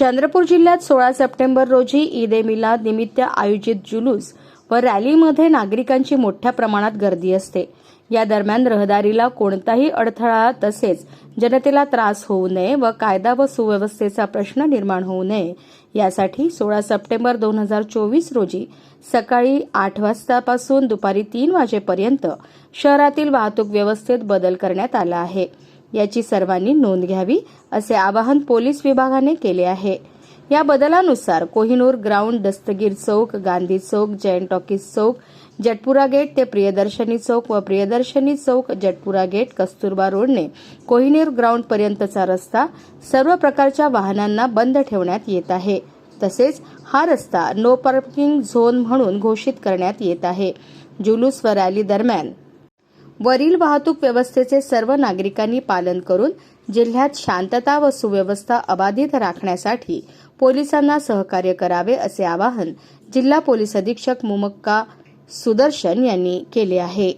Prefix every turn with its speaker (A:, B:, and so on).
A: चंद्रपूर जिल्ह्यात सोळा सप्टेंबर रोजी ईद ए मिलाद निमित्त आयोजित जुलूस व रॅलीमध्ये नागरिकांची मोठ्या प्रमाणात गर्दी असते. या दरम्यान रहदारीला कोणताही अडथळा तसेच जनतेला त्रास होऊ नये व कायदा व सुव्यवस्थेचा प्रश्न निर्माण होऊ नये यासाठी सोळा सप्टेंबर दोन हजार चोवीस रोजी सकाळी आठ वाजतापासून दुपारी तीन वाजेपर्यंत शहरातील वाहतूक व्यवस्थेत बदल करण्यात आला आहे. याची सर्वांनी नोंद घ्यावी असे आवाहन पोलीस विभागाने केले आहे. या बदलानुसार कोहिनूर ग्राउंड दस्तगीर चौक गांधी चौक जैन टॉकीज चौक जटपुरा गेट ते प्रियदर्शनी चौक व प्रियदर्शनी चौक जटपुरा गेट कस्तुरबा रोडने कोहिनूर ग्राउंड पर्यंतचा रस्ता सर्व प्रकारच्या वाहनांना बंद ठेवण्यात येत आहे. तसेच हा रस्ता नो पार्किंग झोन म्हणून घोषित करण्यात येत आहे. जुलूस व रॅली दरम्यान वरील वाहतूक व्यवस्थेचे सर्व नागरिकांनी पालन करून जिल्ह्यात शांतता व सुव्यवस्था अबाधित राखण्यासाठी पोलिसांना सहकार्य करावे असे आवाहन जिल्हा पोलीस अधीक्षक मुमक्का सुदर्शन यांनी केले आहे.